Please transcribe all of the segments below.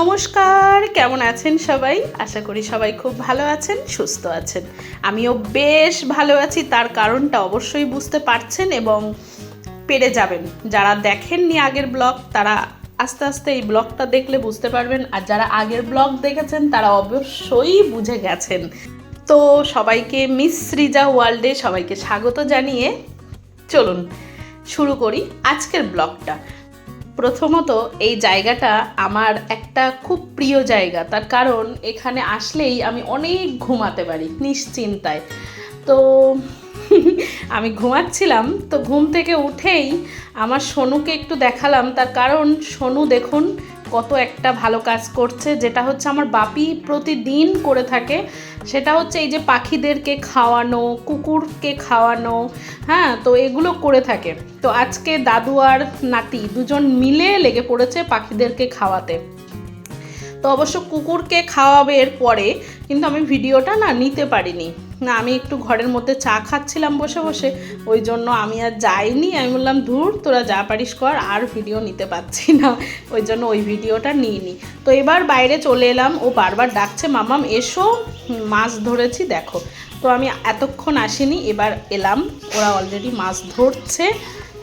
নমস্কার, কেমন আছেন সবাই? আশা করি সবাই খুব ভালো আছেন, সুস্থ আছেন। আমিও বেশ ভালো আছি, তার কারণটা অবশ্যই বুঝতে পারছেন এবং পেরে যাবেন। যারা দেখেননি আগের ব্লগ, তারা আস্তে আস্তে এই ব্লগটা দেখলে বুঝতে পারবেন, আর যারা আগের ব্লগ দেখেছেন, তারা অবশ্যই বুঝে গেছেন। তো সবাইকে মিস সৃজা ওয়ার্ল্ডে সবাইকে স্বাগত জানিয়ে চলুন শুরু করি আজকের ব্লগটা। প্রথমত এই জায়গাটা আমার একটা খুব প্রিয় জায়গা। তার কারণ এখানে আসলেই আমি অনেক ঘুমাতে পারি, নিশ্চিন্তায়। তো আমি ঘুমাচ্ছিলাম, তো ঘুম থেকে উঠেই আমার সোনুকে একটু দেখালাম। তার কারণ সোনু দেখুন কত একটা ভালো কাজ করছে, যেটা হচ্ছে আমার বাপি প্রতিদিন করে থাকে। সেটা হচ্ছে এই যে পাখিদেরকে খাওয়ানো, কুকুরকে খাওয়ানো হ্যাঁ তো এগুলো করে থাকে। তো আজকে দাদু আর নাতি দুজন মিলে লেগে পড়েছে পাখিদেরকে খাওয়াতে। তো অবশ্য কুকুরকে খাওয়াবে এর পরে কিন্তু আমি ভিডিওটা না নিতে পারিনি। না, আমি একটু ঘরের মধ্যে চা খাচ্ছিলাম বসে বসে, ওই জন্য আমি আর যাইনি। আমি বললাম, ধুর, তোরা যা পারিস কর, আর ভিডিও নিতে পারছি না। ওই জন্য ওই ভিডিওটা নিইনি। তো এবার বাইরে চলে এলাম, ও বারবার ডাকছে মামাম এসো, মাছ ধরেছি, দেখো। তো আমি এতক্ষণ আসিনি, এবার এলাম, ওরা অলরেডি মাছ ধরছে।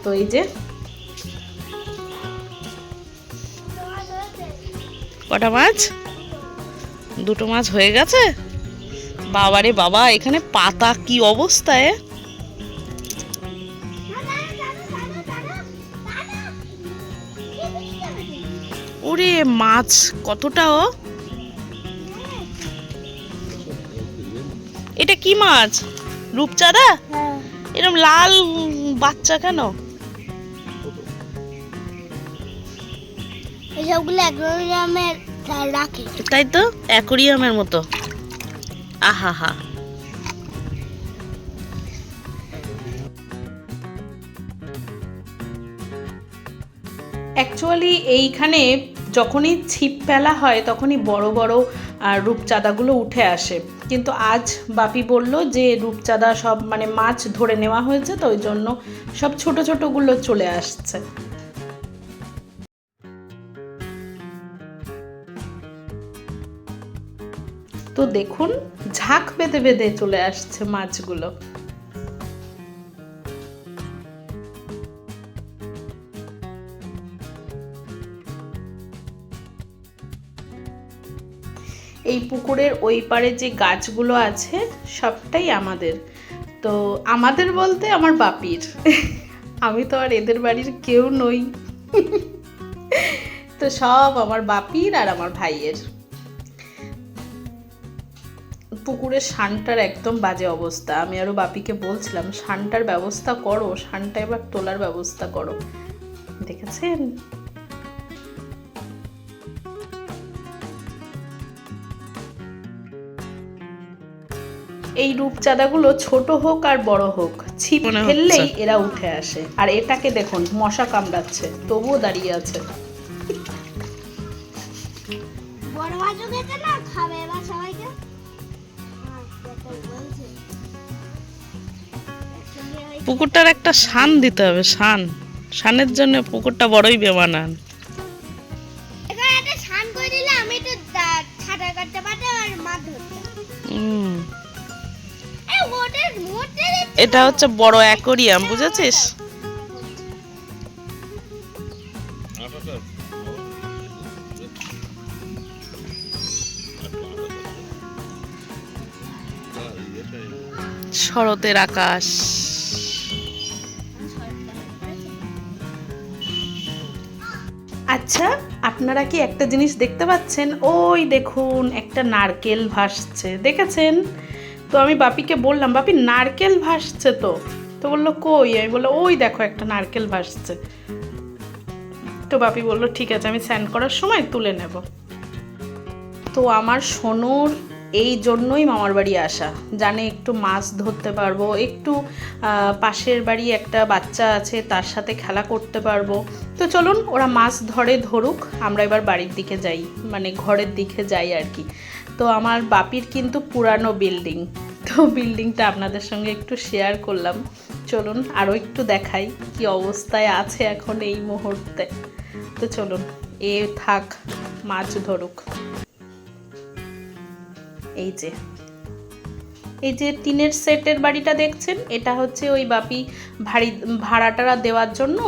তো এই যে কটা মাছ? দুটো মাছ হয়ে গেছে? বাবারে বাবা এখানে পাতা কি অবস্থায় ওরে মাছ কতটা ও? এটা কি মাছ? রূপচাঁদা? এরকম লাল বাচ্চা কেন? এসবগুলো অ্যাকোয়ারিয়ামে রাখে। তাই তো অ্যাকোরিয়ামের মতো। আহা হা অ্যাকচুয়ালি এইখানে যখনই ছিপ ফেলা হয়, তখনই বড় বড় রূপচাঁদাগুলো উঠে আসে। কিন্তু আজ বাপি বলল যে, রূপচাঁদা সব মানে মাছ ধরে নেওয়া হয়েছে, তো ওই জন্য সব ছোট ছোটগুলো চলে আসছে। তো দেখুন, ঝাঁক বেঁধে বেঁধে চলে আসছে মাছগুলো। এই পুকুরের ওই পারে যে গাছগুলো আছে, সবটাই আমাদের। তো আমাদের বলতে আমার বাপির। আমি তো আর এদের বাড়ির কেউ নই। তো সব আমার বাপির আর আমার ভাইয়ের। পুকুরের শানটার একদম বাজে অবস্থা। আমি আরও বাপিকে বলছিলাম শানটার ব্যবস্থা করো শানটা এবার তোলার ব্যবস্থা করো। দেখেছেন? এই রূপচাঁদাগুলো ছোট হোক আর বড় হোক ছিপ ফেললেই এরা উঠে আসে। আর এটাকে দেখুন মশা কামড়াচ্ছে তবুও দাঁড়িয়ে আছে। বড় মাছও খেতে না? খাবে এবার সবাইকে? পুকুরটার একটা শান দিতে হবে শান। শানের জন্য পুকুরটা বড়ই বেমানান। এটা হচ্ছে বড় অ্যাকোরিয়াম বুঝেছিস? শরতের আকাশ। আচ্ছা আপনারা কি একটা জিনিস দেখতে পাচ্ছেন? ওই দেখুন, একটা নারকেল ভাসছে, দেখেছেন? তো আমি বাপিকে বললাম, বাপি, নারকেল ভাসছে তো? তো বলল, কই? আমি বলল ওই দেখো, একটা নারকেল ভাসছে। তো বাপি বলল, ঠিক আছে, আমি স্যান্ড করার সময় তুলে নেব। তো আমার সোনুর এই জন্যই মামার বাড়ি আসা। জানে একটু মাছ ধরতে পারব, একটু পাশের বাড়ি একটা বাচ্চা আছে, তার সাথে খেলা করতে পারব। তো চলুন, ওরা মাছ ধরে ধরুক, আমরা এবার বাড়ির দিকে যাই মানে ঘরের দিকে যাই আর কি। তো আমার বাপির কিন্তু পুরানো বিল্ডিং, তো বিল্ডিংটা আপনাদের সঙ্গে একটু শেয়ার করলাম। চলুন আরও একটু দেখাই কি অবস্থায় আছে এখন এই মুহূর্তে। তো চলুন, এ থাক, মাছ ধরুক। এই যে। এই যে টিনের সেটের বাড়িটা দেখছেন? এটা হচ্ছে ওই বাপি ভাড়ি, ভাড়াটারা দেওয়ার জন্য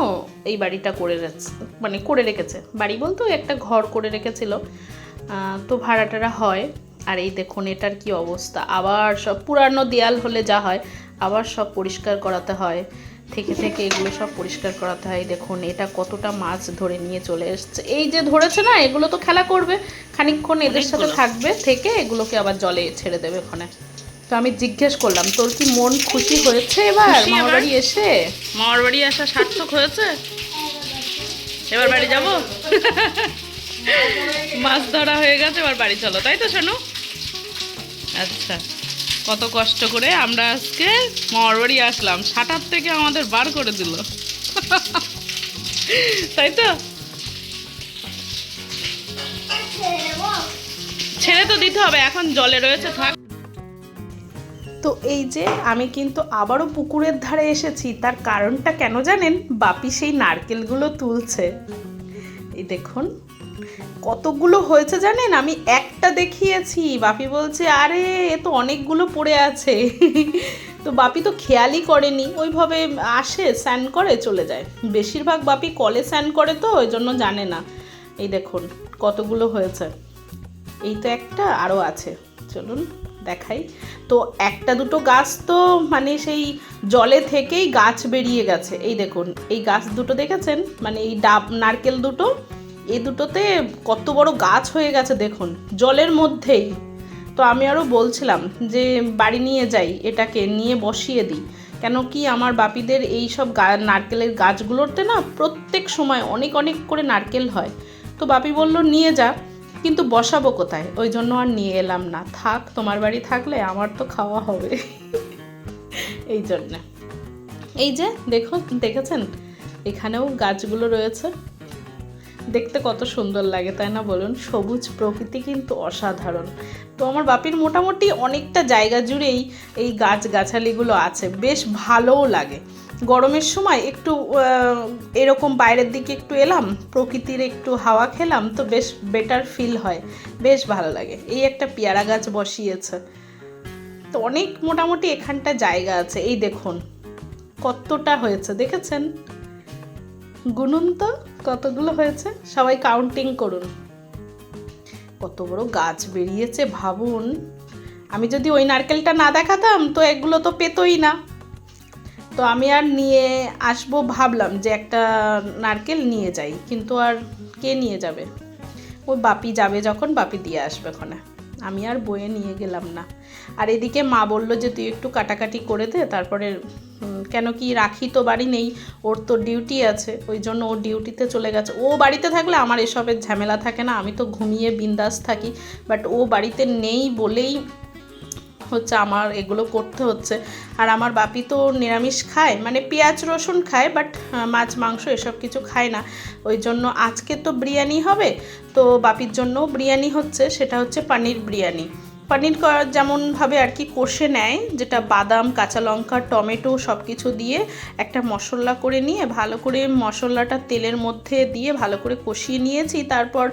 এই বাড়িটা করে রেখেছে মানে করে রেখেছে। বাড়ি বলতে একটা ঘর করে রেখেছিল। তো ভাড়াটারা হয়। আর এই দেখুন, এটার কি অবস্থা। আবার সব পুরানো দেয়াল হলে যা হয়, আবার সব পরিষ্কার করাতে হয়। থেকে থেকে এগুলো সব পরিষ্কার করাতে হয়। দেখুন এটা কতটা মাছ ধরে নিয়ে চলে এসছে। এই যে ধরেছে না এগুলো তো খেলা করবে। খানিকক্ষণ এদের সাথে থাকবে থেকে এগুলোকে আবার জলে ছেড়ে দেবে ওখানে। তো আমি জিজ্ঞেস করলাম তোর কি মন খুশি হয়েছে এবার? মামার বাড়ি এসে? মামার বাড়ি আসা সার্থক হয়েছে? এবার বাড়ি যাব? মাছ ধরা হয়ে গেছে এবার বাড়ি চলো। তাই তো শোনো আচ্ছা। কত কষ্ট করে আমরা আজকে মামার বাড়ি আসলাম। সাটার থেকে আমাদের বার করে দিল। তাই তো? ছেড়ে তো দিতে হবে, এখন জলে রয়েছে, থাক। তো এই যে আমি কিন্তু আবারও পুকুরের ধারে এসেছি, তার কারণটা কেন জানেন? বাপি সেই নারকেলগুলো তুলছে। এই দেখুন, কতগুলো হয়েছে জানেন? আমি একটা দেখিয়েছি। বাপি বলছে, আরে, এ তো অনেকগুলো পড়ে আছে। তো বাপি তো খেয়ালই করেনি। ওইভাবে আসে, স্যান করে, চলে যায়। বেশিরভাগ বাপি কলে স্যান করে তো, ওই জন্য জানে না। এই দেখুন, কতগুলো হয়েছে। এই তো একটা, আরও আছে। চলুন। দেখাই। তো একটা দুটো গাছ তো মানে সেই জলে থেকেই গাছ বেরিয়ে গেছে। এই দেখুন, এই গাছ দুটো দেখেছেন? মানে এই ডাব, নারকেল দুটো এই দুটোতে কত বড় গাছ হয়ে গেছে দেখুন, জলের মধ্যেই। তো আমি আরও বলছিলাম যে বাড়ি নিয়ে যাই, এটাকে নিয়ে বসিয়ে দিই। কেন কি আমার বাপিদের এই সব গা, নারকেলের গাছগুলোতে না প্রত্যেক সময় অনেক অনেক করে নারকেল হয়। তো বাপি বলল, নিয়ে যা। কিন্তু বসাবো কোথায়? ওই জন্য আর নিয়ে এলাম না। থাক, তোমার বাড়ি থাকলে আমার তো খাওয়া হবে। এই জন্য। এই যে দেখুন দেখেছেন? এখানেও গাছগুলো রয়েছে। দেখতে কত সুন্দর লাগে, তাই না বলুন? সবুজ প্রকৃতি কিন্তু অসাধারণ। তো আমার বাপির মোটামুটি অনেকটা জায়গা জুড়েই এই গাছ গাছালিগুলো আছে। বেশ ভালোও লাগে। গরমের সময় একটু এরকম বাইরের দিকে একটু এলাম, প্রকৃতির একটু হাওয়া খেলাম, তো বেশ বেটার ফিল হয়। বেশ ভালো লাগে। এই একটা পেয়ারা গাছ বসিয়েছে। তো অনেক মোটামুটি এখানটা জায়গা আছে। এই দেখুন, কতটা হয়েছে, দেখেছেন? গুনুন তো, কতগুলো হয়েছে? সবাই কাউন্টিং করুন। কত বড় গাছ বেরিয়েছে, ভাবুন। আমি যদি ওই নারকেলটা না দেখাতাম, তো এগুলো তো পেতই না। তো আমি আর নিয়ে আসব ভাবলাম যে একটা নারকেল নিয়ে যাই, কিন্তু আর কে নিয়ে যাবে? ওই বাপি যাবে যখন, বাপি দিয়ে আসবে ওখানে। আমি আর বয়ে নিয়ে গেলাম না। আর এদিকে মা বলল যে, তুই একটু কাটাকাটি করে দে, তারপরে কেন কি রাখি তো বাড়ি নেই, ওর তো ডিউটি আছে, ওই জন্য ও ডিউটিতে চলে গেছে। ও বাড়িতে থাকলে আমার এসবের ঝামেলা থাকে না, আমি তো ঘুমিয়ে বিন্দাস থাকি, বাট ও বাড়িতে নেই বলেই হচ্ছে আমার, এগুলো করতে হচ্ছে। আর আমার বাপি তো নিরামিষ খায় মানে পেঁয়াজ, রসুন খায় বাট মাছ, মাংস এসব কিছু খায় না। ওই জন্য আজকে তো বিরিয়ানি হবে, তো বাপির জন্যও বিরিয়ানি হচ্ছে, সেটা হচ্ছে পানির বিরিয়ানি। পানির যেমনভাবে আর কি কষে নেয়, যেটা বাদাম, কাঁচা লঙ্কা, টমেটো সব কিছু দিয়ে একটা মশলা করে নিয়ে ভালো করে মশলাটা তেলের মধ্যে দিয়ে ভালো করে কষিয়ে নিয়েছি। তারপর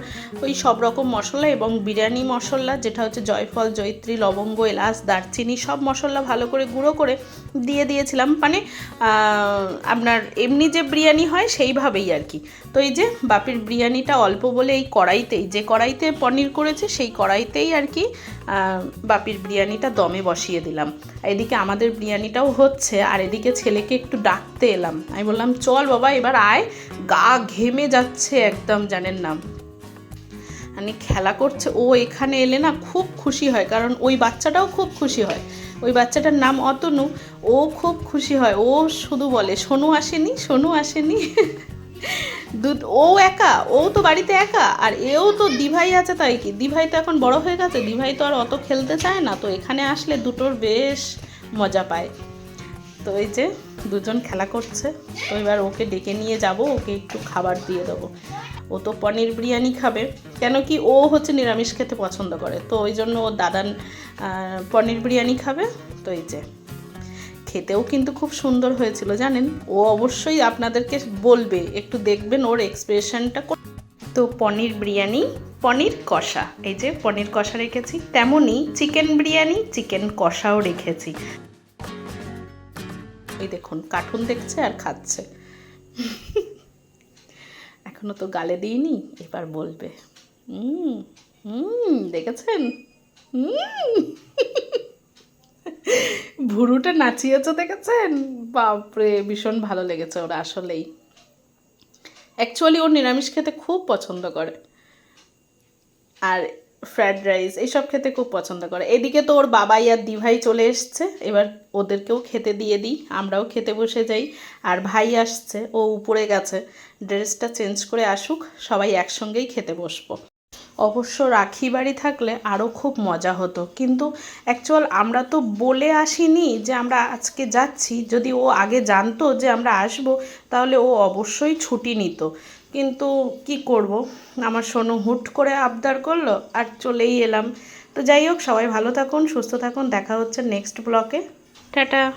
ওই সব রকম মশলা এবং বিরিয়ানি মশলা, যেটা হচ্ছে জয়ফল, জয়ত্রী, লবঙ্গ, এলাচ, দারচিনি, সব মশলা ভালো করে গুঁড়ো করে দিয়ে দিয়েছিলাম। মানে আপনার এমনি যে বিরিয়ানি হয় সেইভাবেই আর কি। তো এই যে বাপির বিরিয়ানিটা অল্প বলে এই কড়াইতেই, যে কড়াইতে পনির করেছে সেই কড়াইতেই আর কি বাপির বিরিয়ানিটা দমে বসিয়ে দিলাম। এদিকে আমাদের বিরিয়ানিটাও হচ্ছে, আর এদিকে ছেলেকে একটু ডাকতে এলাম। আমি বললাম, চল বাবা, এবার আয়। গা ঘেমে যাচ্ছে একদম, জানেন না। মানে খেলা করছে। ও এখানে এলে না খুব খুশি হয়, কারণ ওই বাচ্চাটাও খুব খুশি হয়। ওই বাচ্চাটার নাম অতনু। ও খুব খুশি হয়। ও শুধু বলে, সোনু আসেনি সোনু আসেনি। ও একা, ও তো বাড়িতে একা, আর এও তো দিভাই আছে তাই কি? দিভাই তো এখন বড় হয়ে গেছে, দিভাই তো আর অত খেলতে চায় না, তো এখানে আসলে দুটোর বেশ মজা পায়। তো এই যে দুজন খেলা করছে, তো এবার ওকে ডেকে নিয়ে যাব, ওকে একটু খাবার দিয়ে দেবো। ও তো পনির বিরিয়ানি খাবে, কেন কি ও হচ্ছে নিরামিষ খেতে পছন্দ করে, তো ওই জন্য ও দাদান পনির বিরিয়ানি খাবে, তো এই যে। খেতেও কিন্তু খুব সুন্দর হয়েছিল, জানেন? ও অবশ্যই আপনাদেরকে বলবে, একটু দেখবেন ওর এক্সপ্রেশনটা তো পনির বিরিয়ানি, পনির কষা, এই যে পনির কষা রেখেছি, তেমনই চিকেন বিরিয়ানি, চিকেন কষাও রেখেছি। এই দেখুন, কার্টুন দেখছে আর খাচ্ছে। এখনও তো গালে দিইনি, এবার বলবে। হুম হুম, দেখেছেন? হুম। ভুরুটা নাচিয়েছো দেখেছেন? বাপরে, ভীষণ ভালো লেগেছে ওরা আসলেই। অ্যাকচুয়ালি ওর নিরামিষ খেতে খুব পছন্দ করে। আর ফ্রায়েড রাইস এইসব খেতে খুব পছন্দ করে। এদিকে তো ওর বাবাই আর দিভাই চলে এসছে। এবার ওদেরকেও খেতে দিয়ে দিই, আমরাও খেতে বসে যাই। আর ভাই আসছে, ও উপরে গেছে। ড্রেসটা চেঞ্জ করে আসুক, সবাই একসঙ্গেই খেতে বসবো। অবশ্য রাখি বাড়ি থাকলে আরও খুব মজা হতো। কিন্তু অ্যাকচুয়াল আমরা তো বলে আসিনি যে আমরা আজকে যাচ্ছি। যদি ও আগে জানতো যে আমরা আসব, তাহলে ও অবশ্যই ছুটি নিত। কিন্তু কি করব? আমার সোনু হুট করে আবদার করল, আর চলেই এলাম। তো যাই হোক, সবাই ভালো থাকুন, সুস্থ থাকুন। দেখা হচ্ছে নেক্সট ব্লকে টাটা।